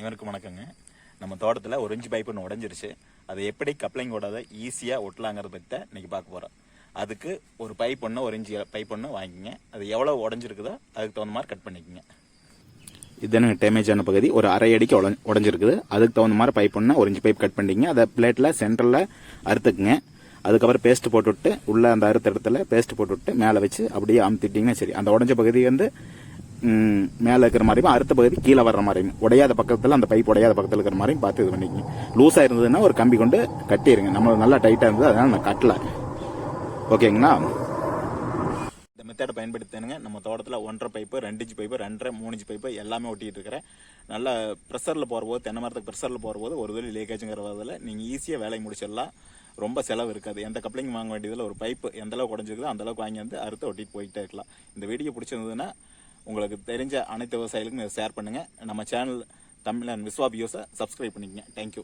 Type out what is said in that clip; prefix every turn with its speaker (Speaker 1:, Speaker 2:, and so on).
Speaker 1: அனைவருக்கும் வணக்கங்க. நம்ம தோட்டத்தில் ஒரு இன்ச்சு பைப் ஒன்று உடஞ்சிருச்சு. அதை எப்படி கப்ளிங் ஓடாத ஈஸியாக ஒட்டலாங்கிறத பற்றி தான் இன்றைக்கி பார்க்க போகிறோம் அதுக்கு ஒரு பைப் ஒன்று ஒரு இன்ச்சு பைப் ஒன்று வாங்கிக்கங்க. அது எவ்வளோ உடஞ்சிருக்குதோ அதுக்கு தகுந்த மாதிரி கட் பண்ணிக்கோங்க. இதுதானே டேமேஜான பகுதி. ஒரு அரை அடிக்கு உட உடஞ்சிருக்குது. அதுக்கு தகுந்த மாதிரி பைப் ஒன்று ஒரு இன்ச்சு பைப் கட் பண்ணிங்க அதை பிளேட்டில் சென்டரில் அறுத்துக்குங்க. அதுக்கப்புறம் பேஸ்ட் போட்டுவிட்டு உள்ளே அந்த அறுத்த இடத்துல பேஸ்ட் போட்டுவிட்டு மேலே வச்சு அப்படியே அமுத்திட்டிங்கன்னா சரி. அந்த உடஞ்ச பகுதி வந்து மேலே இருக்கிற மாதிரியும் அடுத்த பகுதி கீழே வர்ற மாதிரியும். உடையாத பக்கத்தில் அந்த பைப் உடையாத பக்கத்தில் இருக்கிற மாதிரியும் பார்த்து இது பண்ணிக்கங்க. லூஸாக இருந்ததுன்னா ஒரு கம்பி கொண்டு கட்டிடுங்க நம்ம நல்லா டைட்டாக இருந்தது அதனால் நான் கட்டல. ஓகேங்கண்ணா இந்த மெத்தடை பயன்படுத்தினுங்க நம்ம தோட்டத்தில் ஒன்றரை பைப்பு ரெண்டு இன்ச்சு பைப்பு ரெண்டரை மூணு இன்ச்சு பைப்பு எல்லாமே ஒட்டிகிட்டு இருக்கிறேன். நல்லா ப்ரெஷரில் போகிறபோது தென்னை மரத்துக்கு ப்ரெஷரில் போகிற போது ஒரு வேலை லீக்கேஜுங்கிறதில் நீங்கள் ஈஸியாக வேலையை முடிச்சிடலாம். ரொம்ப செலவு இருக்காது. எந்த கப்ளிங் வாங்க வேண்டியதில் ஒரு பைப்பு எந்தளவு அளவுக்கு உடஞ்சிருக்குதோ வாங்கி வந்து அறுத்து ஒட்டிட்டு போயிட்டே இருக்கலாம். இந்த வீடியோ பிடிச்சிருந்ததுன்னா உங்களுக்கு தெரிஞ்ச அனைத்து விவசாயிகளுக்கும் இதை ஷேர் பண்ணுங்கள் நம்ம சேனல் தமிழ் அண்ட் விஸ்வா வியூஸை சப்ஸ்கிரைப் பண்ணிக்கங்க. Thank you